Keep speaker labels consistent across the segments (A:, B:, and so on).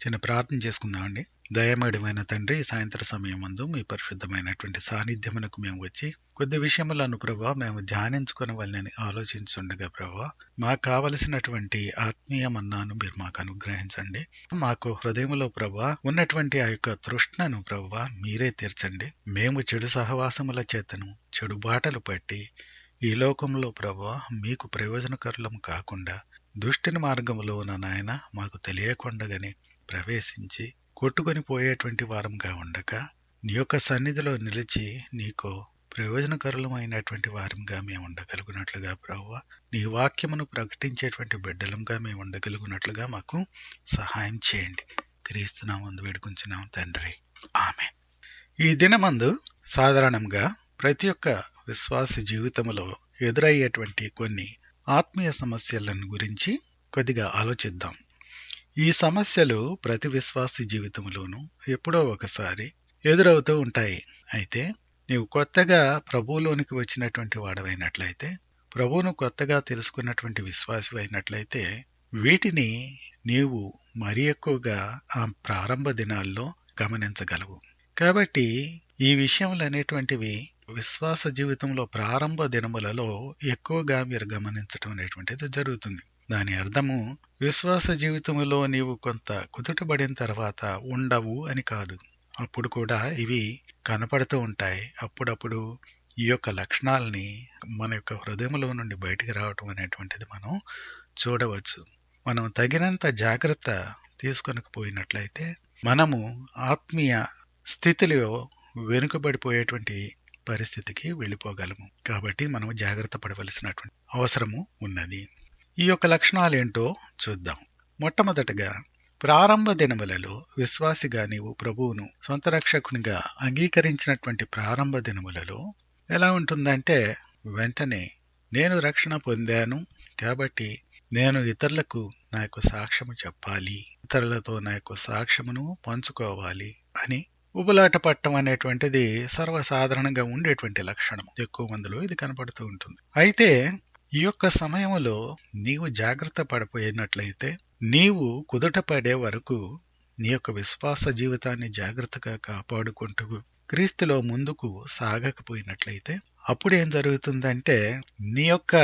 A: చిన్న ప్రార్థన చేసుకుందామండి దయమేడమైన తండ్రి సాయంత్ర సమయం అందు మీ పరిశుద్ధమైనటువంటి సాన్నిధ్యమునకు మేము వచ్చి కొద్ది విషయములను ప్రభా మేము ధ్యానించుకుని వాళ్ళని ఆలోచించుండగా ప్రభా మాకు కావలసినటువంటి ఆత్మీయ మన్నాను మీరు మాకు అనుగ్రహించండి. మాకు హృదయంలో ప్రభా ఉన్నటువంటి ఆ యొక్క తృష్ణను ప్రభా మీరే తీర్చండి. మేము చెడు సహవాసముల చేతను చెడు బాటలు పట్టి ఈ లోకంలో ప్రభా మీకు ప్రయోజనకరులం కాకుండా దుష్టిని మార్గములో ఉన్న నాయన మాకు తెలియకుండగానే ప్రవేశించి కొట్టుకొని పోయేటువంటి వారంగా ఉండక నీ యొక్క సన్నిధిలో నిలిచి నీకు ప్రయోజనకరులమైనటువంటి వారంగా మేము ఉండగలుగునట్లుగా ప్రభు నీ వాక్యమును ప్రకటించేటువంటి బిడ్డలంగా మేము ఉండగలుగునట్లుగా మాకు సహాయం చేయండి. క్రీస్తునామందు వేడుకుంటున్నాం తండ్రి. ఆమె ఈ దినమందు సాధారణంగా ప్రతి ఒక్క విశ్వాస జీవితంలో ఎదురయ్యేటువంటి కొన్ని ఆత్మీయ సమస్యలను గురించి కొద్దిగా ఆలోచిద్దాం. ఈ సమస్యలు ప్రతి విశ్వాసి జీవితంలోనూ ఎప్పుడో ఒకసారి ఎదురవుతూ ఉంటాయి. అయితే నీవు కొత్తగా ప్రభువులోనికి వచ్చినటువంటి వాడవైనట్లయితే ప్రభువును కొత్తగా తెలుసుకున్నటువంటి విశ్వాసి అయినట్లయితే వీటిని నీవు మరి ఎక్కువగా ఆ ప్రారంభ దినాల్లో గమనించగలవు. కాబట్టి ఈ విషయములు అనేటువంటివి విశ్వాస జీవితంలో ప్రారంభ దినములలో ఎక్కువగా మీరు గమనించటం అనేటువంటిది జరుగుతుంది. దాని అర్థము విశ్వాస జీవితంలో నీవు కొంత కుదుటబడిన తర్వాత ఉండవు అని కాదు. అప్పుడు కూడా ఇవి కనపడుతూ ఉంటాయి. అప్పుడప్పుడు ఈ యొక్క లక్షణాలని మన యొక్క హృదయంలో నుండి బయటికి రావటం అనేటువంటిది మనం చూడవచ్చు. మనం తగినంత జాగ్రత్త తీసుకొనకపోయినట్లయితే మనము ఆత్మీయ స్థితిలో వెనుకబడిపోయేటువంటి పరిస్థితికి వెళ్ళిపోగలము. కాబట్టి మనం జాగ్రత్త పడవలసినటువంటి అవసరము ఉన్నది. ఈ యొక్క లక్షణాలు ఏంటో చూద్దాం. మొట్టమొదటగా ప్రారంభ దినములలో విశ్వాసిగా నీవు ప్రభువును సొంత రక్షకునిగా అంగీకరించినటువంటి ప్రారంభ దినములలో ఎలా ఉంటుందంటే వెంటనే నేను రక్షణ పొందాను కాబట్టి నేను ఇతరులకు నా యొక్క సాక్ష్యము చెప్పాలి ఇతరులతో నా యొక్క సాక్ష్యమును పంచుకోవాలి అని ఉబలాట పట్టం అనేటువంటిది సర్వసాధారణంగా ఉండేటువంటి లక్షణం ఎక్కువ మందిలో ఇది కనపడుతూ ఉంటుంది. అయితే ఈ యొక్క సమయంలో నీవు జాగ్రత్త పడిపోయినట్లయితే నీవు కుదుట పడే వరకు నీ యొక్క విశ్వాస జీవితాన్ని జాగ్రత్తగా కాపాడుకుంటూ క్రీస్తులో ముందుకు సాగకపోయినట్లయితే అప్పుడు ఏం జరుగుతుందంటే నీ యొక్క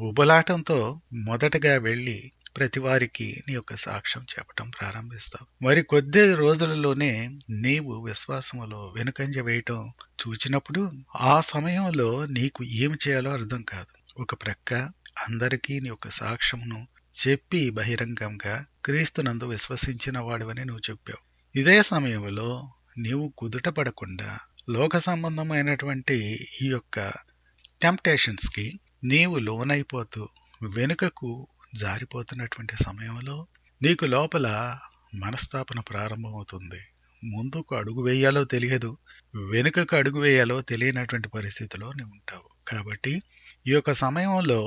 A: ఉబలాటంతో మొదటగా వెళ్ళి ప్రతి వారికి నీ యొక్క సాక్ష్యం చెప్పటం ప్రారంభిస్తావు. మరి కొద్ది రోజులలోనే నీవు విశ్వాసములో వెనుకంజ వేయటం చూచినప్పుడు ఆ సమయంలో నీకు ఏమి చేయాలో అర్థం కాదు. ఒక ప్రక్క అందరికీ నీ యొక్క సాక్ష్యమును చెప్పి బహిరంగంగా క్రీస్తునందు విశ్వసించిన వాడివని నువ్వు చెప్పావు. ఇదే సమయంలో నీవు కుదుట పడకుండా లోక సంబంధమైనటువంటి ఈ యొక్క టెంప్టేషన్స్కి నీవు లోనైపోతూ వెనుకకు జారిపోతున్నటువంటి సమయంలో నీకు లోపల మనస్తాపన ప్రారంభమవుతుంది. ముందుకు అడుగు వేయాలో తెలియదు వెనుకకు అడుగు వేయాలో తెలియనటువంటి పరిస్థితిలో నీవు ఉంటావు. కాబట్టి ఈ యొక్క సమయంలో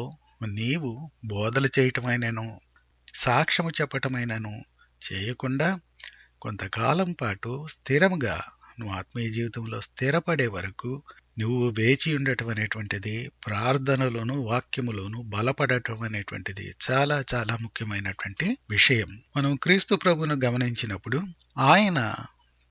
A: నీవు బోధలు చేయటమైనను సాక్ష్యము చెప్పటమైనను చేయకుండా కొంతకాలం పాటు స్థిరంగా నువ్వు ఆత్మీయ జీవితంలో స్థిరపడే వరకు నువ్వు వేచి ఉండటం అనేటువంటిది ప్రార్థనలోను వాక్యములోను బలపడటం అనేటువంటిది చాలా చాలా ముఖ్యమైనటువంటి విషయం. మనం క్రీస్తు ప్రభును గమనించినప్పుడు ఆయన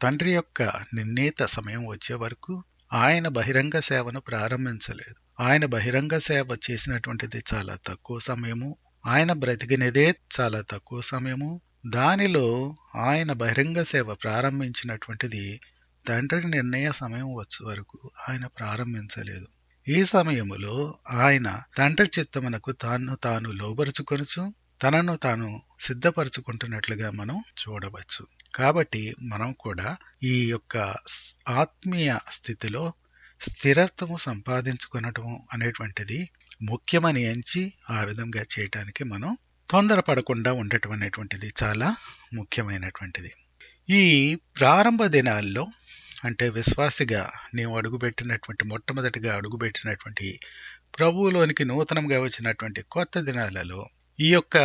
A: తండ్రి యొక్క నిర్ణీత సమయం వచ్చే వరకు ఆయన బహిరంగ సేవను ప్రారంభించలేదు. ఆయన బహిరంగ సేవ చేసినటువంటిది చాలా తక్కువ సమయము. ఆయన బ్రతికినదే చాలా తక్కువ సమయము. దానిలో ఆయన బహిరంగ సేవ ప్రారంభించినటువంటిది తండ్రి నిర్ణయ సమయం వచ్చే వరకు ఆయన ప్రారంభించలేదు. ఈ సమయములో ఆయన తండ్రి చిత్తమునకు తాను తాను లోబరుచుకొనుచు తనను తాను సిద్ధపరచుకుంటున్నట్లుగా మనం చూడవచ్చు. కాబట్టి మనం కూడా ఈ యొక్క ఆత్మీయ స్థితిలో స్థిరత్వము సంపాదించుకునటం అనేటువంటిది ముఖ్యమని ఎంచి ఆ విధంగా చేయటానికి మనం తొందరపడకుండా ఉండటం అనేటువంటిది చాలా ముఖ్యమైనటువంటిది. ఈ ప్రారంభ దినాల్లో అంటే విశ్వాసిగా నీవు అడుగుపెట్టినటువంటి మొట్టమొదటిగా అడుగుపెట్టినటువంటి ప్రభువులోనికి నూతనంగా వచ్చినటువంటి కొత్త దినాలలో ఈ యొక్క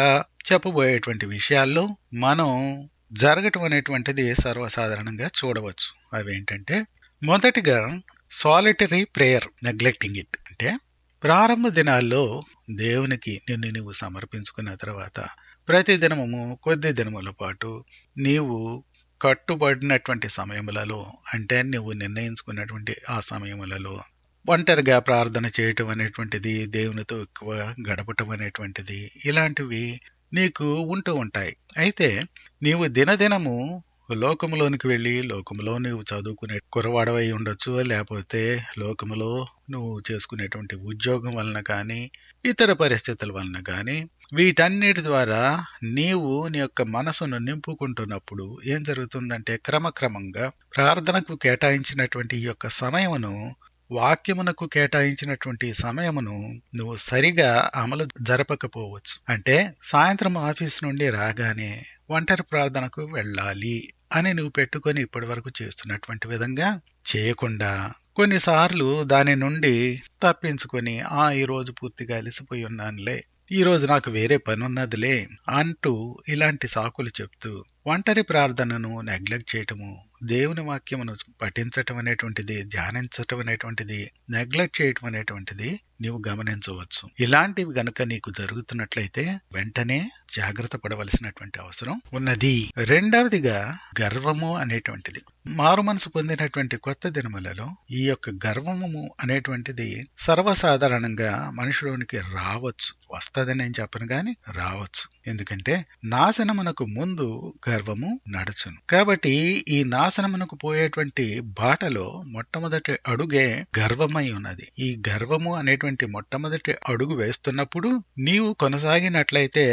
A: చెప్పబోయేటువంటి విషయాల్లో మనం జరగటం అనేటువంటిది సర్వసాధారణంగా చూడవచ్చు. అవేంటంటే మొదటిగా సాలిటరీ ప్రేయర్ నెగ్లెక్టింగ్ ఇట్ అంటే ప్రారంభ దినాల్లో దేవునికి నిన్ను నీవు సమర్పించుకున్న తర్వాత ప్రతి దినము కొద్ది దినముల పాటు నీవు కట్టుబడినటువంటి సమయములలో అంటే నువ్వు నిర్ణయించుకున్నటువంటి ఆ సమయములలో ఒంటరిగా ప్రార్థన చేయటం అనేటువంటిది దేవునితో ఎక్కువ గడపటం అనేటువంటిది ఇలాంటివి నీకు ఉంటూ ఉంటాయి. అయితే నీవు దినదినము లోకములోనికి వెళ్ళి లోకములో నువ్వు చదువుకునే కురవాడవై ఉండొచ్చు లేకపోతే లోకములో నువ్వు చేసుకునేటువంటి ఉద్యోగం వలన కానీ ఇతర పరిస్థితుల వలన కానీ వీటన్నిటి ద్వారా నీవు నీ యొక్క మనసును నింపుకుంటున్నప్పుడు ఏం జరుగుతుందంటే క్రమక్రమంగా ప్రార్థనకు కేటాయించినటువంటి ఈ యొక్క సమయమును వాక్యమునకు కేటాయించినటువంటి సమయమును నువ్వు సరిగా అమలు జరపకపోవచ్చు. అంటే సాయంత్రం ఆఫీస్ నుండి రాగానే ఒంటరి ప్రార్థనకు వెళ్ళాలి అని నువ్వు పెట్టుకొని ఇప్పటి వరకు చేస్తున్నటువంటి విధంగా చేయకుండా కొన్నిసార్లు దాని నుండి తప్పించుకొని ఆ ఈరోజు పూర్తిగా అలసిపోయి ఉన్నానులే ఈరోజు నాకు వేరే పనున్నదిలే అంటూ ఇలాంటి సాకులు చెప్తూ ఒంటరి ప్రార్థనను నెగ్లెక్ట్ చేయటము దేవుని వాక్యమును పఠించటం అనేటువంటిది ధ్యానించటం అనేటువంటిది నెగ్లెక్ట్ చేయటం అనేటువంటిది నీవు గమనించవచ్చు. ఇలాంటివి గనుక నీకు జరుగుతున్నట్లయితే వెంటనే జాగ్రత్త పడవలసినటువంటి అవసరం ఉన్నది. రెండవదిగా గర్వము అనేటువంటిది. మారు మనసు పొందినటువంటి కొత్త దినములలో ఈ యొక్క గర్వము అనేటువంటిది సర్వసాధారణంగా మనుషులోనికి రావచ్చు. వస్తుందని నేను చెప్పను గాని రావచ్చు. ఎందుకంటే నాశనమునకు ముందు గర్వము నడుచును. కాబట్టి ఈ నాశనమునకు పోయేటువంటి బాటలో మొట్టమొదటి అడుగే గర్వమై ఉన్నది. ఈ గర్వము అనేటువంటి మొట్టమొదటి అడుగు వేస్తున్నప్పుడు నీవు కొనసాగినట్లయితే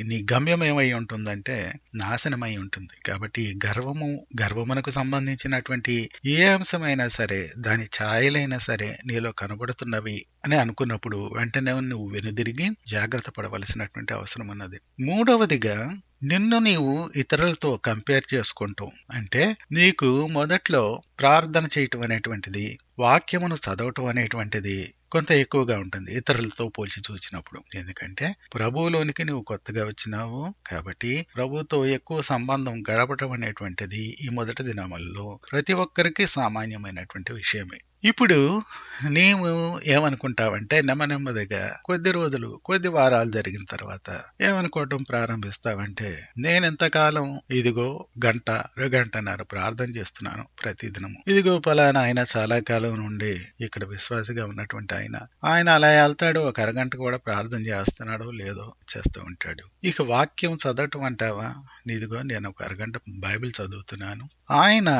A: నీ గమ్యం ఏమై ఉంటుందంటే నాశనమై ఉంటుంది. కాబట్టి గర్వము గర్వమునకు సంబంధించినటువంటి ఏ అంశమైనా సరే దాని ఛాయలైనా సరే నీలో కనబడుతున్నవి అని అనుకున్నప్పుడు వెంటనే నువ్వు వెనుదిరిగి జాగ్రత్త పడవలసినటువంటి అవసరం ఉన్నది మూడవదిగా నిన్ను నీవు ఇతరులతో కంపేర్ చేసుకుంటూ అంటే నీకు మొదట్లో ప్రార్థన చేయటం అనేటువంటిది వాక్యమును చదవటం అనేటువంటిది కొంత ఎక్కువగా ఉంటుంది ఇతరులతో పోల్చి చూసినప్పుడు. ఎందుకంటే ప్రభువులోనికి నువ్వు కొత్తగా వచ్చినావు కాబట్టి ప్రభుతో ఎక్కువ సంబంధం గడపటం అనేటువంటిది ఈ మొదటి దినములలో ప్రతి ఒక్కరికి సామాన్యమైనటువంటి విషయమే. ఇప్పుడు నీవు ఏమనుకుంటావంటే నెమ్మ నెమ్మదిగా కొద్ది రోజులు కొద్ది వారాలు జరిగిన తర్వాత ఏమనుకోవటం ప్రారంభిస్తావంటే నేను ఎంతకాలం ఇదిగో గంట గంటన్నర ప్రార్థన చేస్తున్నాను ప్రతిదినము. ఇదిగో పలానా ఆయన చాలా కాలం నుండి ఇక్కడ విశ్వాసిగా ఉన్నటువంటి ఆయన. ఆయన అలా వెళ్తాడు ఒక అరగంట కూడా ప్రార్థన చేస్తున్నాడో లేదో చేస్తూ ఉంటాడు. ఇక వాక్యం చదవటం అంటావా? ఇదిగో నేను ఒక అరగంట బైబిల్ చదువుతున్నాను. ఆయన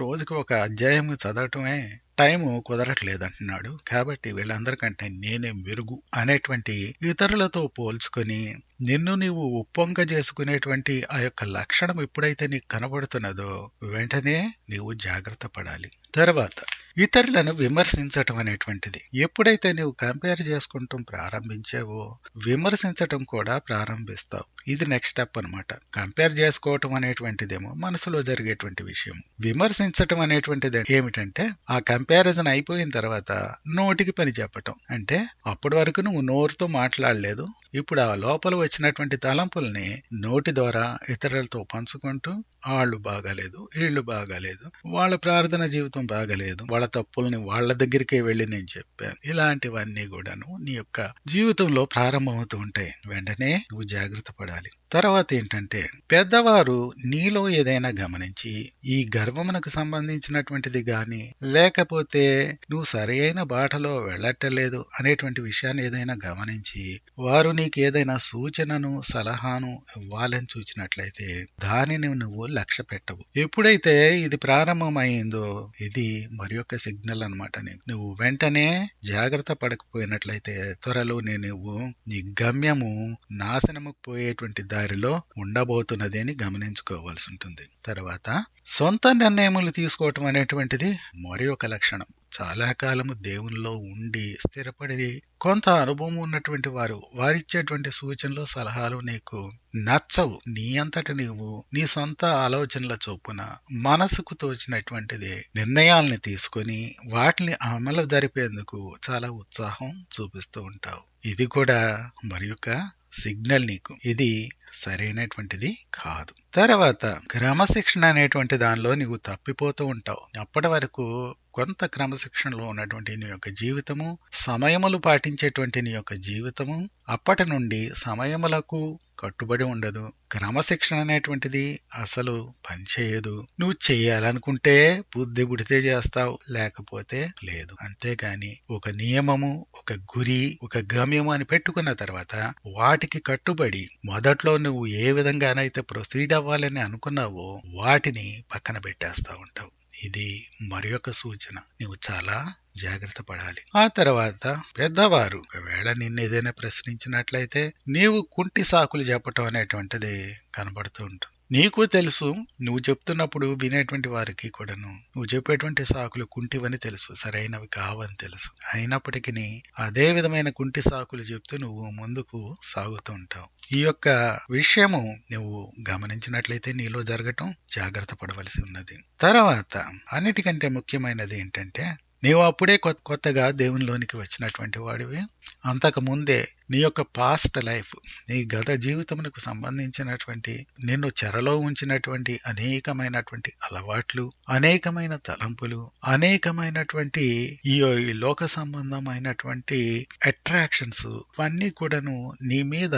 A: రోజుకు ఒక అధ్యాయం చదవటమే టైము కుదరట్లేదంటున్నాడు. కాబట్టి వీళ్ళందరికంటే నేనే మెరుగు అనేటువంటి ఇతరులతో పోల్చుకొని నిన్ను నీవు ఉప్పొంగ చేసుకునేటువంటి ఆ యొక్క లక్షణం ఎప్పుడైతే నీకు కనబడుతున్నదో వెంటనే నీవు జాగ్రత్త పడాలి. తర్వాత ఇతరులను విమర్శించటం అనేటువంటిది. ఎప్పుడైతే నువ్వు కంపేర్ చేసుకుంటూ ప్రారంభించావో విమర్శించటం కూడా ప్రారంభిస్తావు. ఇది నెక్స్ట్ స్టెప్ అనమాట కంపేర్ చేసుకోవటం అనేటువంటిదేమో మనసులో జరిగేటువంటి విషయం. విమర్శించటం అనేటువంటిది ఏమిటంటే ఆ కంపారిజన్ అయిపోయిన తర్వాత నోటికి పని చెప్పటం. అంటే అప్పటి వరకు నువ్వు నోరుతో మాట్లాడలేదు. ఇప్పుడు ఆ లోపల వచ్చినటువంటి తలంపుల్ని నోటి ద్వారా ఇతరులతో పంచుకుంటూ వాళ్ళు బాగాలేదు వీళ్ళు బాగాలేదు వాళ్ళ ప్రార్థన జీవితం బాగాలేదు వాళ్ళ తప్పుల్ని వాళ్ళ దగ్గరికే వెళ్ళి నేను చెప్పాను. ఇలాంటివన్నీ కూడాను నీ యొక్క జీవితంలో ప్రారంభమవుతూ ఉంటాయి. వెంటనే నువ్వు జాగ్రత్త పడాలి. తర్వాత ఏంటంటే పెద్దవారు నీలో ఏదైనా గమనించి ఈ గర్వమునకు సంబంధించినటువంటిది గాని లేకపోతే నువ్వు సరైన బాటలో వెళ్ళట్టలేదు అనేటువంటి విషయాన్ని ఏదైనా గమనించి వారు నీకు ఏదైనా సూచనను సలహాను ఇవ్వాలని చూచినట్లయితే దానిని నువ్వు లక్ష్య పెట్టవు. ఎప్పుడైతే ఇది ప్రారంభమైందో ఇది మరి యొక్క సిగ్నల్ అనమాట నువ్వు వెంటనే జాగ్రత్త పడకపోయినట్లయితే త్వరలో నువ్వు నీ గమ్యము నాశనముకు పోయేటువంటి దారిలో ఉండబోతున్నది అని గమనించుకోవాల్సి ఉంటుంది. తర్వాత సొంత నిర్ణయములు తీసుకోవటం అనేటువంటిది మరి ఒక లక్షణం. చాలా కాలము దేవునిలో ఉండి స్థిరపడి కొంత అనుభవం ఉన్నటువంటి వారు వారిచ్చేటువంటి సూచనలు సలహాలు నీకు నచ్చవు. నీ అంతట నీవు నీ సొంత ఆలోచనల చొప్పున మనసుకు తోచినటువంటిది నిర్ణయాల్ని తీసుకొని వాటిని అమలు జరిపేందుకు చాలా ఉత్సాహం చూపిస్తూ ఉంటావు. ఇది కూడా మరి యొక్క సిగ్నల్ నీకు. ఇది సరైనటువంటిది కాదు. తర్వాత క్రమశిక్షణ అనేటువంటి దానిలో నీవు తప్పిపోతూ ఉంటావు. అప్పటి వరకు కొంత క్రమశిక్షణలో ఉన్నటువంటి నీ యొక్క జీవితము సమయములు పాటించేటువంటి నీ యొక్క జీవితము అప్పటి నుండి సమయములకు కట్టుబడి ఉండదు. క్రమశిక్షణ అనేటువంటిది అసలు పనిచేయదు నువ్వు చేయాలనుకుంటే బుద్ధి పుడితే చేస్తావు లేకపోతే లేదు. అంతేగాని ఒక నియమము ఒక గురి ఒక గమ్యము అని పెట్టుకున్న తర్వాత వాటికి కట్టుబడి మొదట్లో నువ్వు ఏ విధంగానైతే ప్రొసీడ్ అవ్వాలని అనుకున్నావో వాటిని పక్కన పెట్టేస్తా ఉంటావు. ఇది మరొక సూచన. నువ్వు చాలా జాగ్రత్త పడాలి. ఆ తర్వాత పెద్దవారు ఒకవేళ నిన్ను ఏదైనా ప్రశ్నించినట్లయితే నీవు కుంటి సాకులు చెప్పటం అనేటువంటిది కనబడుతూ ఉంటుంది. నీకు తెలుసు నువ్వు చెప్తున్నప్పుడు వినేటువంటి వారికి కూడాను నువ్వు చెప్పేటువంటి సాకులు కుంటివని తెలుసు సరైనవి కావని తెలుసు. అయినప్పటికీ అదే విధమైన కుంటి సాకులు చెప్తూ నువ్వు ముందుకు సాగుతూ ఉంటావు. ఈ యొక్క విషయము నువ్వు గమనించినట్లయితే నీలో జరగటం జాగ్రత్త పడవలసి ఉన్నది. తర్వాత అన్నిటికంటే ముఖ్యమైనది ఏంటంటే నీవు అప్పుడే కొత్త కొత్తగా దేవునిలోనికి వచ్చినటువంటి వాడివి. అంతకు ముందే నీ యొక్క పాస్ట్ లైఫ్ నీ గత జీవితమునకు సంబంధించినటువంటి నిన్ను చెరలో ఉంచినటువంటి అనేకమైనటువంటి అలవాట్లు అనేకమైన తలంపులు అనేకమైనటువంటి ఈ ఈ లోక సంబంధమైనటువంటి అట్రాక్షన్స్ ఇవన్నీ కూడాను నీ మీద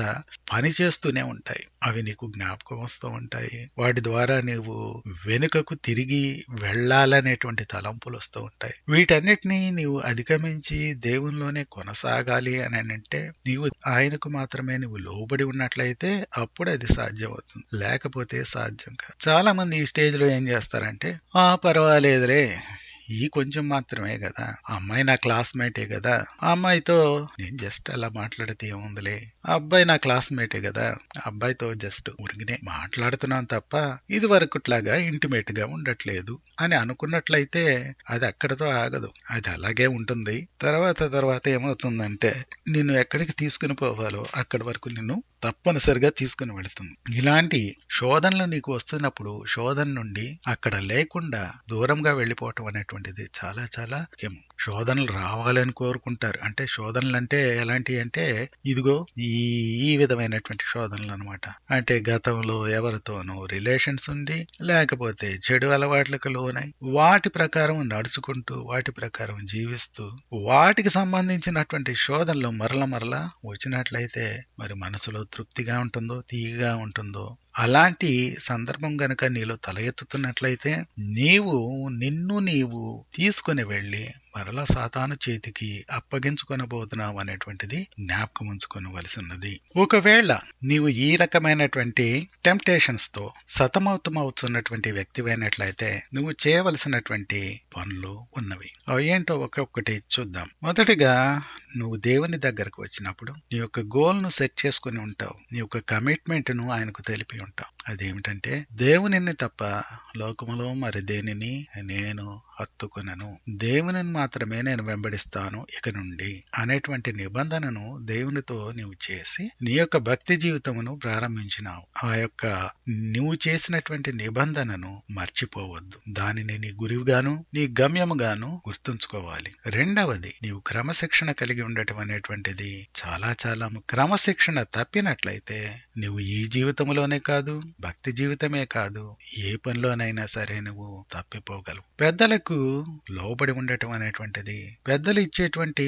A: పనిచేస్తూనే ఉంటాయి. అవి నీకు జ్ఞాపకం వస్తూ ఉంటాయి. వాటి ద్వారా నీవు వెనుకకు తిరిగి వెళ్ళాలనేటువంటి తలంపులు వస్తూ ఉంటాయి. వీటి వీటన్నిటినీ నీవు అధిగమించి దేవునిలోనే కొనసాగాలి అని అంటే నీవు ఆయనకు మాత్రమే నువ్వు లోబడి ఉన్నట్లయితే అప్పుడు అది సాధ్యం అవుతుంది లేకపోతే సాధ్యం కాదు. చాలా మంది ఈ స్టేజ్లో ఏం చేస్తారంటే ఆ పర్వాలేదులే. ఈ కొంచెం మాత్రమే కదా. ఆ అమ్మాయి నా క్లాస్మేటే కదా. ఆ అమ్మాయితో నేను జస్ట్ అలా మాట్లాడితే ఏముందిలే. ఆ అబ్బాయి నా క్లాస్మేటే కదా. ఆ అబ్బాయితో జస్ట్ ఉరిగినే మాట్లాడుతున్నాను తప్ప ఇది వరకుట్లాగా ఇంటిమేట్గా ఉండట్లేదు అని అనుకున్నట్లయితే అది అక్కడతో ఆగదు. అది అలాగే ఉంటుంది. తర్వాత తర్వాత ఏమవుతుందంటే నిన్ను ఎక్కడికి తీసుకుని పోవాలో అక్కడి వరకు నిన్ను తప్పనిసరిగా తీసుకుని వెళుతుంది. ఇలాంటి శోధనలు నీకు వస్తున్నప్పుడు శోధన నుండి అక్కడ లేకుండా దూరంగా వెళ్ళిపోవటం అనేటువంటిది చాలా చాలా ముఖ్యం. శోధనలు రావాలని కోరుకుంటారు. అంటే శోధనలు అంటే ఎలాంటివి అంటే ఇదిగో ఈ ఈ విధమైనటువంటి శోధనలు అనమాట అంటే గతంలో ఎవరితోనో రిలేషన్స్ ఉండి లేకపోతే చెడు అలవాట్లకు లోనై వాటి ప్రకారం నడుచుకుంటూ వాటి ప్రకారం జీవిస్తూ వాటికి సంబంధించినటువంటి శోధనలు మరల మరల వచ్చినట్లయితే మరి మనసులో తృప్తిగా ఉంటుందో తీయగా ఉంటుందో అలాంటి సందర్భం గనక నీలో తల ఎత్తుతున్నట్లయితే నీవు నిన్ను నీవు తీసుకుని వెళ్ళి మరల సాతాను చేతికి అప్పగించుకొనబోతున్నావు అనేటువంటిది జ్ఞాపకం ఉంచుకోవలసి ఉన్నది ఒకవేళ నీవు ఈ రకమైనటువంటి టెంప్టేషన్స్తో సతమవుతమవుతున్నటువంటి వ్యక్తివైనట్లయితే నువ్వు చేయవలసినటువంటి పనులు ఉన్నవి. అవి ఏంటో ఒక్కొక్కటి చూద్దాం. మొదటిగా నువ్వు దేవుని దగ్గరకు వచ్చినప్పుడు నీ యొక్క గోల్ను సెట్ చేసుకుని ఉంటావు. నీ యొక్క కమిట్మెంట్ను ఆయనకు తెలిపి ఉంటావు. అదేమిటంటే దేవునిని తప్ప లోకములో మరి దేనిని నేను హత్తుకునను? దేవుని మాత్రమే నేను వెంబడిస్తాను ఇక నుండి అనేటువంటి నిబంధనను దేవునితో నీవు చేసి నీ యొక్క భక్తి జీవితమును ప్రారంభించినావు. ఆ యొక్క నువ్వు చేసినటువంటి నిబంధనను మర్చిపోవద్దు. దానిని నీ గురిగాను నీ గమ్యముగాను గుర్తుంచుకోవాలి. రెండవది నీవు క్రమశిక్షణ కలిగి ఉండటం అనేటువంటిది చాలా చాలా క్రమశిక్షణ తప్పినట్లయితే నువ్వు ఈ జీవితంలోనే కాదు భక్తి జీవితమే కాదు ఏ పనిలోనైనా సరే నువ్వు తప్పిపోగలవు. పెద్దలకు లోబడి ఉండటం అనేటువంటిది పెద్దలు ఇచ్చేటువంటి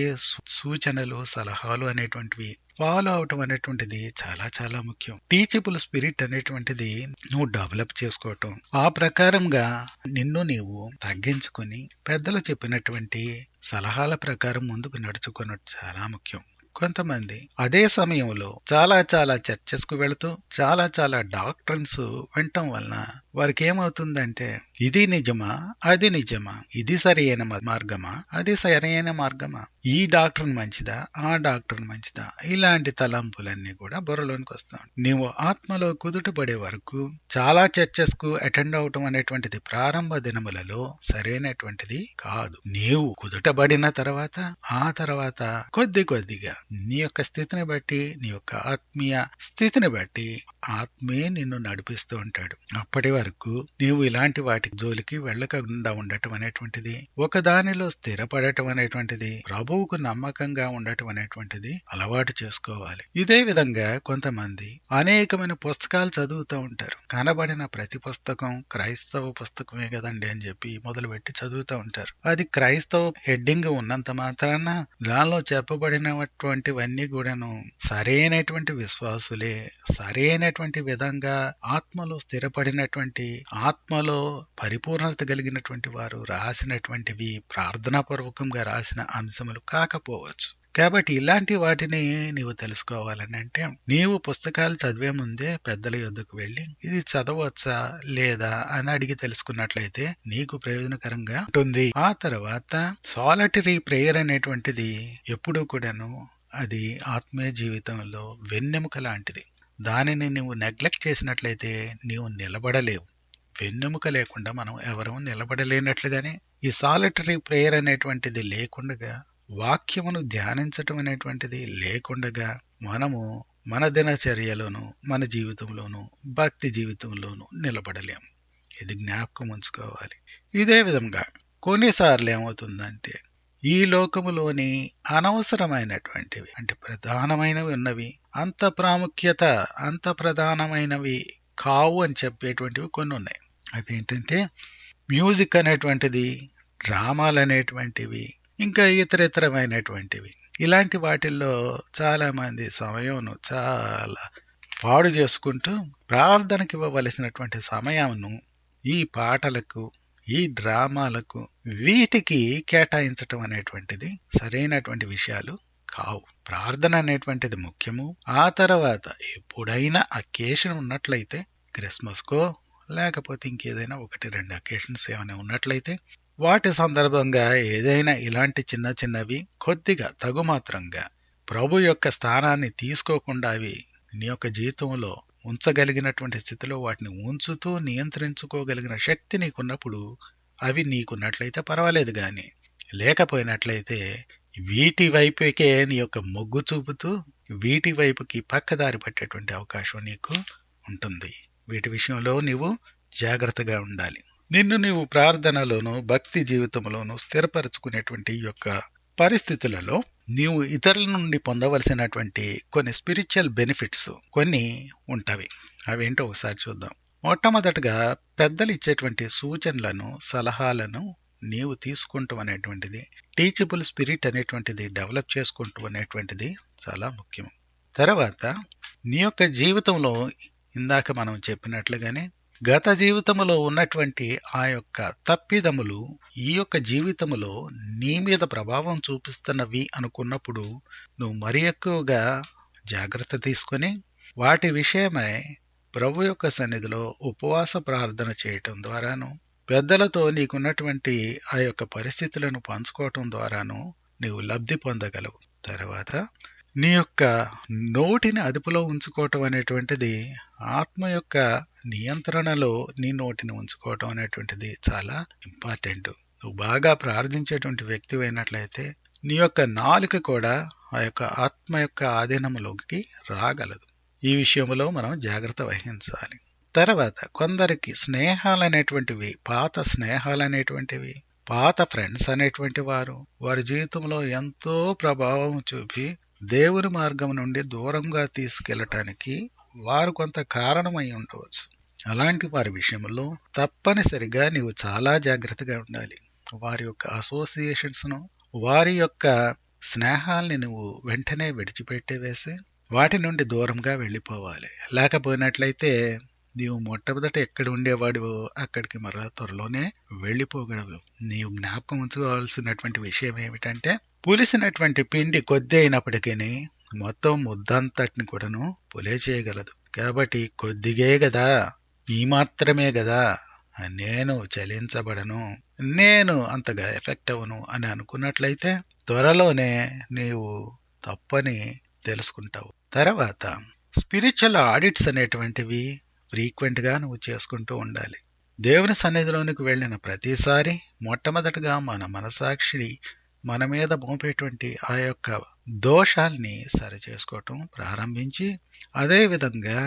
A: సూచనలు సలహాలు అనేటువంటివి ఫాలో అవటం అనేటువంటిది చాలా చాలా ముఖ్యం. టీచబుల్ స్పిరిట్ అనేటువంటిది నువ్వు డెవలప్ చేసుకోవటం. ఆ ప్రకారంగా నిన్ను నీవు తగ్గించుకొని పెద్దలు చెప్పినటువంటి సలహాల ప్రకారం ముందుకు నడుచుకోవడం చాలా ముఖ్యం. కొంతమంది అదే సమయంలో చాలా చాలా చర్చెస్కు వెళుతూ చాలా చాలా డాక్టర్స్ వినటం వలన వారికి ఏమవుతుందంటే ఇది నిజమా? అది నిజమా? ఇది సరైన మార్గమా? అది సరైన మార్గమా? ఈ డాక్టర్ మంచిదా? ఆ డాక్టర్ మంచిదా? ఇలాంటి తలంపులన్నీ కూడా బుర్రలోనికి వస్తాం నీవు ఆత్మలో కుదుటపడే వరకు చాలా చర్చెస్కు అటెండ్ అవటం అనేటువంటిది ప్రారంభ దినములలో సరైనటువంటిది కాదు. నీవు కుదుటబడిన తర్వాత ఆ తర్వాత కొద్ది కొద్దిగా నీ యొక్క స్థితిని బట్టి నీ యొక్క ఆత్మీయ స్థితిని బట్టి ఆత్మే నిన్ను నడిపిస్తూ ఉంటాడు. అప్పటి వరకు వరకు నీవు ఇలాంటి వాటి జోలికి వెళ్ళకుండా ఉండటం అనేటువంటిది ఒకదానిలో స్థిరపడటం అనేటువంటిది ప్రభువుకు నమ్మకంగా ఉండటం అనేటువంటిది అలవాటు చేసుకోవాలి. ఇదే విధంగా కొంతమంది అనేకమైన పుస్తకాలు చదువుతూ ఉంటారు. కనబడిన ప్రతి పుస్తకం క్రైస్తవ పుస్తకమే కదండి అని చెప్పి మొదలుపెట్టి చదువుతూ ఉంటారు. అది క్రైస్తవ హెడ్డింగ్ ఉన్నంత మాత్రాన దానిలో చెప్పబడినటువంటివన్నీ కూడాను సరైనటువంటి విశ్వాసులే సరైనటువంటి విధంగా ఆత్మలో స్థిరపడినటువంటి ఆత్మలో పరిపూర్ణత కలిగినటువంటి వారు రాసినటువంటివి ప్రార్థనాపూర్వకంగా రాసిన అంశములు కాకపోవచ్చు. కాబట్టి ఇలాంటి వాటిని నీవు తెలుసుకోవాలని అంటే నీవు పుస్తకాలు చదివే ముందే పెద్దల యొద్దకు వెళ్ళి ఇది చదవచ్చా లేదా అని అడిగి తెలుసుకున్నట్లయితే నీకు ప్రయోజనకరంగా ఉంటుంది. ఆ తర్వాత సాలటరీ ప్రేయర్ అనేటువంటిది ఎప్పుడూ కూడాను అది ఆత్మీయ జీవితంలో వెన్నెముక లాంటిది. దానిని నువ్వు నెగ్లెక్ట్ చేసినట్లయితే నీవు నిలబడలేవు. వెన్నెముక లేకుండా మనం ఎవరూ నిలబడలేనట్లుగానే ఈ సాలిటరీ ప్రేయర్ అనేటువంటిది లేకుండగా వాక్యమును ధ్యానించటం అనేటువంటిది లేకుండగా మనము మన దినచర్యలోను మన జీవితంలోను భక్తి జీవితంలోను నిలబడలేము. ఇది జ్ఞాపకం ఉంచుకోవాలి. ఇదే విధంగా కొన్నిసార్లు ఏమవుతుందంటే ఈ లోకములోని అనవసరమైనటువంటివి అంటే ప్రధానమైనవి ఉన్నవి అంత ప్రాముఖ్యత అంత ప్రధానమైనవి కావు అని చెప్పేటువంటివి కొన్ని ఉన్నాయి. అవి ఏంటంటే మ్యూజిక్ అనేటువంటిది డ్రామాలు అనేటువంటివి ఇంకా ఇతర ఇతరమైనటువంటివి ఇలాంటి వాటిల్లో చాలామంది సమయంను చాలా పాడు చేసుకుంటూ ప్రార్థనకి ఇవ్వవలసినటువంటి సమయంను ఈ పాటలకు ఈ డ్రామాలకు వీటికి కేటాయించటం అనేటువంటిది సరైనటువంటి విషయాలు కావు. ప్రార్థన అనేటువంటిది ముఖ్యము. ఆ తర్వాత ఎప్పుడైనా అకేషన్ ఉన్నట్లయితే క్రిస్మస్కో లేకపోతే ఇంకేదైనా ఒకటి రెండు అకేషన్స్ ఏమైనా ఉన్నట్లయితే వాటి సందర్భంగా ఏదైనా ఇలాంటి చిన్న చిన్నవి కొద్దిగా తగుమాత్రంగా ప్రభు యొక్క స్థానాన్ని తీసుకోకుండా అవి నీ యొక్క జీవితంలో ఉంచగలిగినటువంటి స్థితిలో వాటిని ఉంచుతూ నియంత్రించుకోగలిగిన శక్తి నీకున్నప్పుడు అవి నీకున్నట్లయితే పర్వాలేదు గాని. లేకపోయినట్లయితే వీటి వైపుకే నీ యొక్క మొగ్గు చూపుతూ వీటి వైపుకి పక్కదారి పట్టేటువంటి అవకాశం నీకు ఉంటుంది. వీటి విషయంలో నీవు జాగ్రత్తగా ఉండాలి. నిన్ను నీవు ప్రార్థనలోను భక్తి జీవితంలోను స్థిరపరచుకునేటువంటి యొక్క పరిస్థితులలో నీవు ఇతరుల నుండి పొందవలసినటువంటి కొన్ని స్పిరిచువల్ బెనిఫిట్స్ కొన్ని ఉంటవి అవేంటో ఒకసారి చూద్దాం. మొట్టమొదటగా పెద్దలు ఇచ్చేటువంటి సూచనలను సలహాలను నీవు తీసుకుంటూ అనేటువంటిది టీచబుల్ స్పిరిట్ అనేటువంటిది డెవలప్ చేసుకుంటూ అనేటువంటిది చాలా ముఖ్యం. తర్వాత నీ యొక్క జీవితంలో ఇందాక మనం చెప్పినట్లుగానే గత జీవితములో ఉన్నటువంటి ఆ యొక్క తప్పిదములు ఈ యొక్క జీవితములో నీ మీద ప్రభావం చూపిస్తున్నవి అనుకున్నప్పుడు నువ్వు మరి ఎక్కువగా జాగ్రత్త తీసుకొని వాటి విషయమై ప్రభు యొక్క సన్నిధిలో ఉపవాస ప్రార్థన చేయటం ద్వారాను పెద్దలతో నీకున్నటువంటి ఆ యొక్క పరిస్థితులను పంచుకోవటం ద్వారాను నీవు లబ్ధి పొందగలవు. తర్వాత నీ యొక్క నోటిని అదుపులో ఉంచుకోవటం అనేటువంటిది ఆత్మ యొక్క నియంత్రణలో నీ నోటిని ఉంచుకోవటం అనేటువంటిది చాలా ఇంపార్టెంట్. నువ్వు బాగా ప్రార్థించేటువంటి వ్యక్తి అయినట్లయితే నీ యొక్క నాలుక కూడా ఆ యొక్క ఆత్మ యొక్క ఆధీనంలోకి రాగలదు. ఈ విషయంలో మనం జాగ్రత్త వహించాలి. తర్వాత కొందరికి స్నేహాలు అనేటువంటివి పాత స్నేహాలు అనేటువంటివి పాత ఫ్రెండ్స్ అనేటువంటి వారు వారి జీవితంలో ఎంతో ప్రభావం చూపి దేవుని మార్గం నుండి దూరంగా తీసుకెళ్ళటానికి వారు కొంత కారణమై ఉండవచ్చు. అలాంటి వారి విషయంలో తప్పనిసరిగా నీవు చాలా జాగ్రత్తగా ఉండాలి. వారి యొక్క అసోసియేషన్స్ను వారి యొక్క స్నేహాల్ని నువ్వు వెంటనే విడిచిపెట్టే వేసి వాటి నుండి దూరంగా వెళ్ళిపోవాలి. లేకపోయినట్లయితే నీవు మొట్టమొదట ఎక్కడ ఉండేవాడివో అక్కడికి మరలా త్వరలోనే వెళ్ళిపోగలవు. నీవు జ్ఞాపకం ఉంచుకోవాల్సినటువంటి విషయం ఏమిటంటే పులిసినటువంటి పిండి కొద్ది అయినప్పటికీ మొత్తం ముద్దంతటిని కూడాను పులే చేయగలదు. కాబట్టి కొద్దిగే గదా ఈ మాత్రమే గదా నేను చలించబడను నేను అంతగా ఎఫెక్ట్ అవ్వను అని అనుకున్నట్లయితే త్వరలోనే నీవు తప్పని తెలుసుకుంటావు. తర్వాత స్పిరిచువల్ ఆడిట్స్ అనేటువంటివి ఫ్రీక్వెంట్గా నువ్వు చేసుకుంటూ ఉండాలి. దేవుని సన్నిధిలోనికి వెళ్ళిన ప్రతిసారి మొట్టమొదటగా మన మనసాక్షి మన మీద మోపేటువంటి ఆ యొక్క దోషాల్ని సరిచేసుకోవటం ప్రారంభించి అదేవిధంగా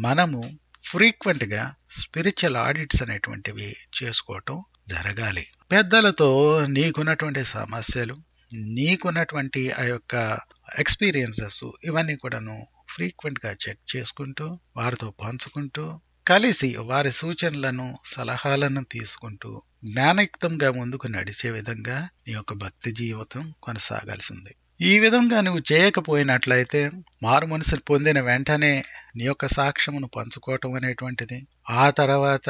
A: మనము ఫ్రీక్వెంట్గా స్పిరిచువల్ ఆడిట్స్ అనేటువంటివి చేసుకోవటం జరగాలి. పెద్దలతో నీకున్నటువంటి సమస్యలు నీకున్నటువంటి ఆ యొక్క ఎక్స్పీరియన్సెస్ ఇవన్నీ కూడాను ఫ్రీక్వెంట్గా చెక్ చేసుకుంటూ వారితో పంచుకుంటూ కలిసి వారి సూచనలను సలహాలను తీసుకుంటూ జ్ఞానయుక్తంగా ముందుకు నడిచే విధంగా నీ యొక్క భక్తి జీవితం కొనసాగాల్సింది. ఈ విధంగా నువ్వు చేయకపోయినట్లయితే మారు మనసును పొందిన వెంటనే నీ యొక్క సాక్ష్యమును పంచుకోవటం అనేటువంటిది ఆ తర్వాత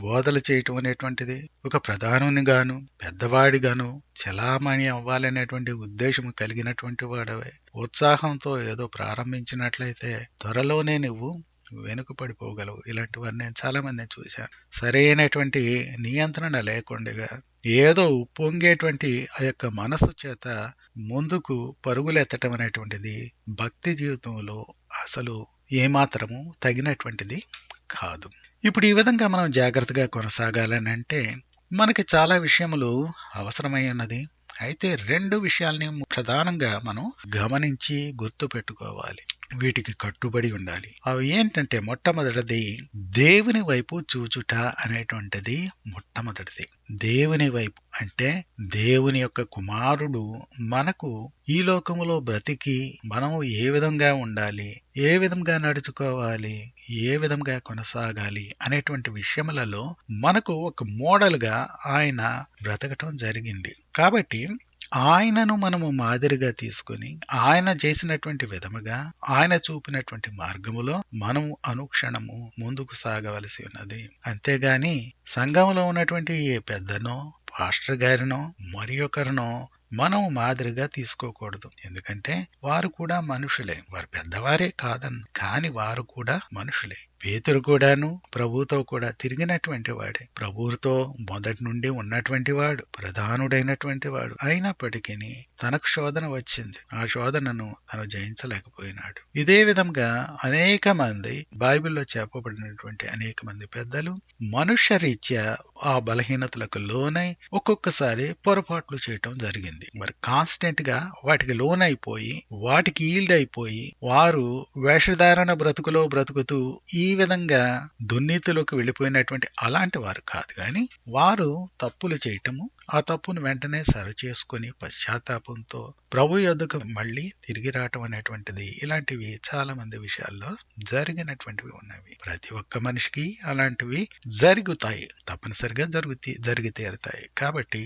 A: బోధలు చేయటం అనేటువంటిది ఒక ప్రధానునిగాను పెద్దవాడిగాను చలామణి అవ్వాలనేటువంటి ఉద్దేశం కలిగినటువంటి వాడవే. ఉత్సాహంతో ఏదో ప్రారంభించినట్లయితే త్వరలోనే నువ్వు వెనుకపడిపోగలవు ఇలాంటివన్నీ నేను చాలా మందిని చూశాను. సరైనటువంటి నియంత్రణ లేకుండా ఏదో ఉప్పొంగేటువంటి ఆ యొక్క మనసు చేత ముందుకు పరుగులెత్తటం అనేటువంటిది భక్తి జీవితంలో అసలు ఏమాత్రము తగినటువంటిది కాదు. ఇప్పుడు ఈ విధంగా మనం జాగ్రత్తగా కొనసాగాలని అంటే మనకి చాలా విషయములు అవసరమై ఉన్నది. అయితే రెండు విషయాల్ని ప్రధానంగా మనం గమనించి గుర్తు పెట్టుకోవాలి వీటికి కట్టుబడి ఉండాలి. అవి ఏంటంటే మొట్టమొదటిది దేవుని వైపు చూచుట అనేటువంటిది మొట్టమొదటిది. దేవుని వైపు అంటే దేవుని యొక్క కుమారుడు మనకు ఈ లోకములో బ్రతికి మనము ఏ విధంగా ఉండాలి ఏ విధంగా నడుచుకోవాలి ఏ విధంగా కొనసాగాలి అనేటువంటి విషయములలో మనకు ఒక మోడల్గా ఆయన బ్రతకటం జరిగింది. కాబట్టి ఆయనను మనము మాదిరిగా తీసుకుని ఆయన చేసినటువంటి విధముగా ఆయన చూపినటువంటి మార్గములో మనము అనుక్షణము ముందుకు సాగవలసి ఉన్నది. అంతేగాని సంఘంలో ఉన్నటువంటి ఏ పెద్దనో పాస్టర్ గారినో మరి ఒకరినో మనం మాదిరిగా తీసుకోకూడదు. ఎందుకంటే వారు కూడా మనుషులే. వారు పెద్దవారే కాదన్ కాని వారు కూడా మనుషులే. పేతురు కూడాను ప్రభుతో కూడా తిరిగినటువంటి వాడే. ప్రభువుతో మొదటి నుండి ఉన్నటువంటి వాడు ప్రధానుడైనటువంటి వాడు. అయినప్పటికీ తనకు శోధన వచ్చింది. ఆ శోధనను తను జయించలేకపోయినాడు. ఇదే విధంగా అనేక మంది బైబిల్లో చెప్పబడినటువంటి అనేక మంది పెద్దలు మనుష్య రీత్యా ఆ బలహీనతలకు లోనై ఒక్కొక్కసారి పొరపాట్లు చేయటం జరిగింది. మరి కాన్స్టెంట్గా వాటికి లోన్ అయిపోయి వాటికి ఈల్డ్ అయిపోయి వారు వేషధారణ బ్రతుకులో బ్రతుకుతూ ఈ ఈ విధంగా దుర్నీతిలోకి వెళ్ళిపోయినటువంటి అలాంటి వారు కాదు కానీ వారు తప్పులు చేయటము ఆ తప్పును వెంటనే సరి చేసుకుని పశ్చాత్తాపంతో ప్రభు యొద్దకు మళ్ళీ తిరిగి రావటం అనేటువంటిది ఇలాంటివి చాలా మంది విషయాల్లో జరిగినటువంటివి ఉన్నవి. ప్రతి ఒక్క మనిషికి అలాంటివి జరుగుతాయి. తప్పనిసరిగా జరుగుతీ జరిగి తీరుతాయి. కాబట్టి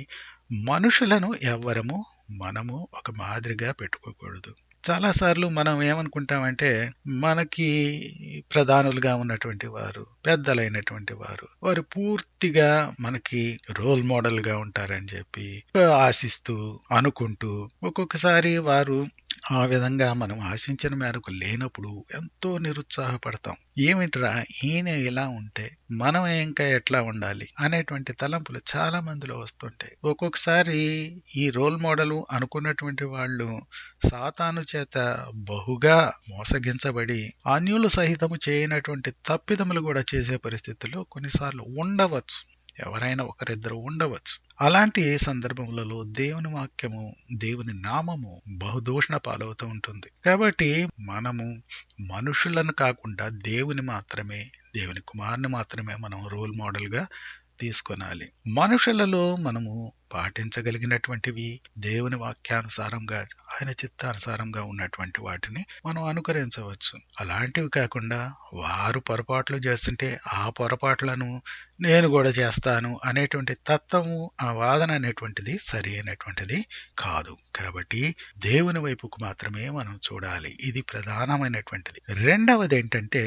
A: మనుషులను ఎవ్వరము మనము ఒక మాదిరిగా పెట్టుకోకూడదు. చాలాసార్లు మనం ఏమనుకుంటామంటే మనకి ప్రధానులుగా ఉన్నటువంటి వారు పెద్దలైనటువంటి వారు. వారు పూర్తిగా మనకి రోల్ మోడల్గా ఉంటారని చెప్పి ఆశిస్తూ అనుకుంటూ ఒక్కొక్కసారి వారు ఆ విధంగా మనం ఆశించిన మేరకు లేనప్పుడు ఎంతో నిరుత్సాహపడతాం. ఏమిట్రా? ఈయన ఇలా ఉంటే మనం ఇంకా ఎట్లా ఉండాలి? అనేటువంటి తలంపులు చాలా మందిలో వస్తుంటాయి. ఒక్కొక్కసారి ఈ రోల్ మోడల్ అనుకున్నటువంటి వాళ్ళు సాతాను చేత బహుగా మోసగించబడి అన్యులు సహితము చేయనటువంటి తప్పిదములు కూడా చేసే పరిస్థితుల్లో కొన్నిసార్లు ఉండవచ్చు. ఎవరైనా ఒకరిద్దరు ఉండవచ్చు. అలాంటి సందర్భములలో దేవుని వాక్యము దేవుని నామము బహుదూషణ పాలవుతూ ఉంటుంది. కాబట్టి మనము మనుషులను కాకుండా దేవుని మాత్రమే దేవుని కుమారుని మాత్రమే మనం రోల్ మోడల్గా తీసుకొనాలి. మనుషులలో మనము పాటించగలిగినటువంటివి దేవుని వాక్యానుసారంగా ఆయన చిత్తానుసారంగా ఉన్నటువంటి వాటిని మనం అనుకరించవచ్చు. అలాంటివి కాకుండా వారు పొరపాట్లు చేస్తుంటే ఆ పొరపాట్లను నేను కూడా చేస్తాను అనేటువంటి తత్వము ఆ వాదన అనేటువంటిది సరి అయినటువంటిది కాదు. కాబట్టి దేవుని వైపుకు మాత్రమే మనం చూడాలి. ఇది ప్రధానమైనటువంటిది. రెండవది ఏంటంటే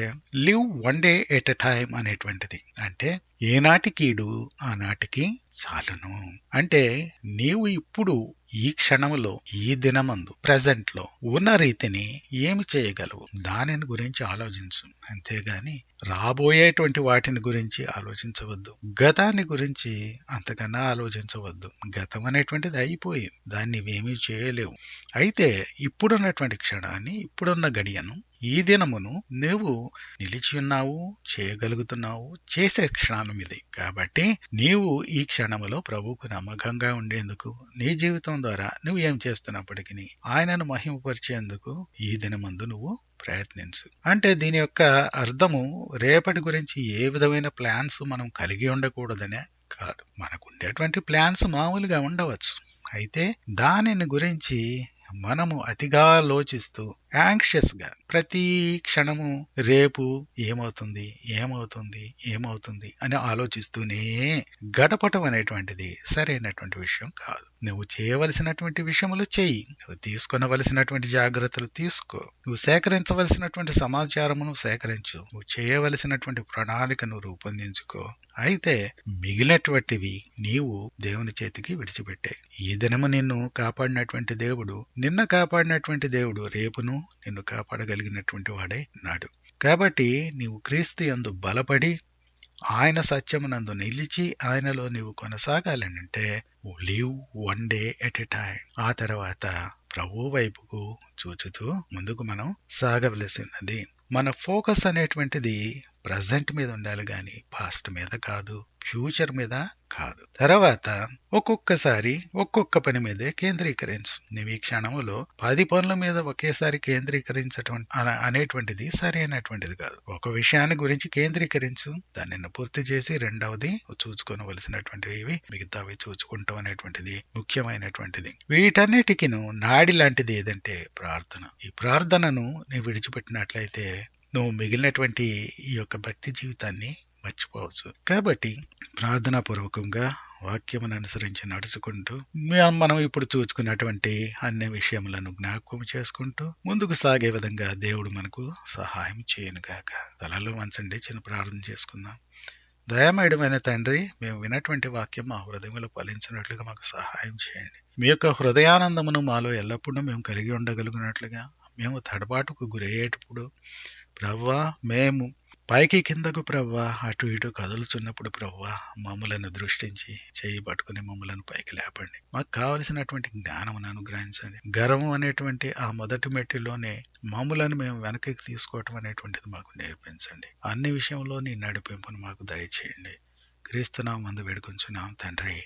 A: live one day at a time అనేటువంటిది. అంటే ఏనాటి కీడు ఆనాటికి చాలును. అంటే నీవు ఇప్పుడు ఈ క్షణములో ఈ దినమందు ప్రజెంట్లో ఉన్న రీతిని ఏమి చేయగలవు? దానిని గురించి ఆలోచించు. అంతేగాని రాబోయేటువంటి వాటిని గురించి ఆలోచించవద్దు. గతాన్ని గురించి అంతకన్నా ఆలోచించవద్దు. గతం అనేటువంటిది అయిపోయింది. దాన్ని ఏమీ చేయలేవు. అయితే ఇప్పుడున్నటువంటి క్షణాన్ని ఇప్పుడున్న గడియను ఈ దినమును నువ్వు నిలిచి ఉన్నావు చేయగలుగుతున్నావు చేసే క్షణం ఇది. కాబట్టి నీవు ఈ క్షణములో ప్రభువుకు నమ్మకంగా ఉండేందుకు నీ జీవితం జీవితం ద్వారా నువ్వు ఏం చేస్తున్నప్పటికీ ఆయనను మహిమపరిచేందుకు ఈ దినమందు నువ్వు ప్రయత్నించు. అంటే దీని యొక్క అర్థము రేపటి గురించి ఏ విధమైన ప్లాన్స్ మనం కలిగి ఉండకూడదనే కాదు. మనకు ఉండేటువంటి ప్లాన్స్ మామూలుగా ఉండవచ్చు. అయితే దానిని గురించి మనము అతిగా ఆలోచిస్తూ యాంక్షియస్గా ప్రతి క్షణము రేపు ఏమవుతుంది ఏమవుతుంది ఏమవుతుంది అని ఆలోచిస్తూనే గడపటం అనేటువంటిది సరైనటువంటి విషయం కాదు. నువ్వు చేయవలసినటువంటి విషయములు చెయ్యి. నువ్వు తీసుకొనవలసినటువంటి జాగ్రత్తలు తీసుకో. నువ్వు సేకరించవలసినటువంటి సమాచారమును సేకరించు. నువ్వు చేయవలసినటువంటి ప్రణాళికను రూపొందించుకో. అయితే మిగిలినటువంటివి నీవు దేవుని చేతికి విడిచిపెట్టే. ఈ దినము నిన్ను కాపాడినటువంటి దేవుడు నిన్న కాపాడినటువంటి దేవుడు రేపును నిన్ను కాపాడగలిగినటువంటి వాడే నాడు. కాబట్టి నీవు క్రీస్తు యందు బలపడి ఆయన సత్యమునందు నిలిచి ఆయనలో నీవు కొనసాగాలనంటే live one day at a time ఆ తర్వాత ప్రభు వైపుకు చూచుతూ ముందుకు మనం సాగవలసినది. మన ఫోకస్ అనేటువంటిది ప్రజెంట్ మీద ఉండాలి గాని పాస్ట్ మీద కాదు. ఫ్యూచర్ మీద కాదు. తర్వాత ఒక్కొక్కసారి ఒక్కొక్క పని మీదే కేంద్రీకరించు. నువ్వు ఈ క్షణంలో పది పనుల మీద ఒకేసారి కేంద్రీకరించటం అన- అనేటువంటిది సరైనటువంటిది కాదు. ఒక విషయాన్ని గురించి కేంద్రీకరించు. దానిని పూర్తి చేసి రెండవది చూసుకోవలసినటువంటివి మిగతావి చూసుకుంటాం అనేటువంటిది ముఖ్యమైనటువంటిది. వీటన్నిటికీ నాడి లాంటిది ఏదంటే ప్రార్థన. ఈ ప్రార్థనను నీ విడిచిపెట్టినట్లయితే నువ్వు మిగిలినటువంటి ఈ యొక్క భక్తి జీవితాన్ని మర్చిపోవచ్చు. కాబట్టి ప్రార్థనా పూర్వకంగా వాక్యమును అనుసరించి నడుచుకుంటూ మనం ఇప్పుడు చూసుకున్నటువంటి అన్ని విషయములను జ్ఞాపకం చేసుకుంటూ ముందుకు సాగే విధంగా దేవుడు మనకు సహాయం చేయనుగాక. తలలో మంచండి చిన్న ప్రార్థన చేసుకుందాం. దయామయుడమైన తండ్రి మేము వినటువంటి వాక్యం మా హృదయంలో ఫలించినట్లుగా మాకు సహాయం చేయండి. మీ యొక్క హృదయానందమును మాలో ఎల్లప్పుడూ మేము కలిగి ఉండగలిగినట్లుగా మేము తడబాటుకు గురయ్యేటప్పుడు ప్రవ్వా మేము పైకి కిందకు ప్రవ్వా అటు ఇటు కదులుచున్నప్పుడు ప్రవ్వా మమ్మలను దృష్టించి చేయి పట్టుకుని మమ్మలను పైకి లేపండి. మాకు కావలసినటువంటి జ్ఞానమును అనుగ్రహించండి. గర్వం అనేటువంటి ఆ మొదటి మెట్టిలోనే మమ్మలను మేము వెనక్కి తీసుకోవటం అనేటువంటిది మాకు నేర్పించండి. అన్ని విషయంలో నీ నడిపింపును మాకు దయచేయండి. క్రీస్తునాం మందు వేడుకొంచున్నాం తండ్రి.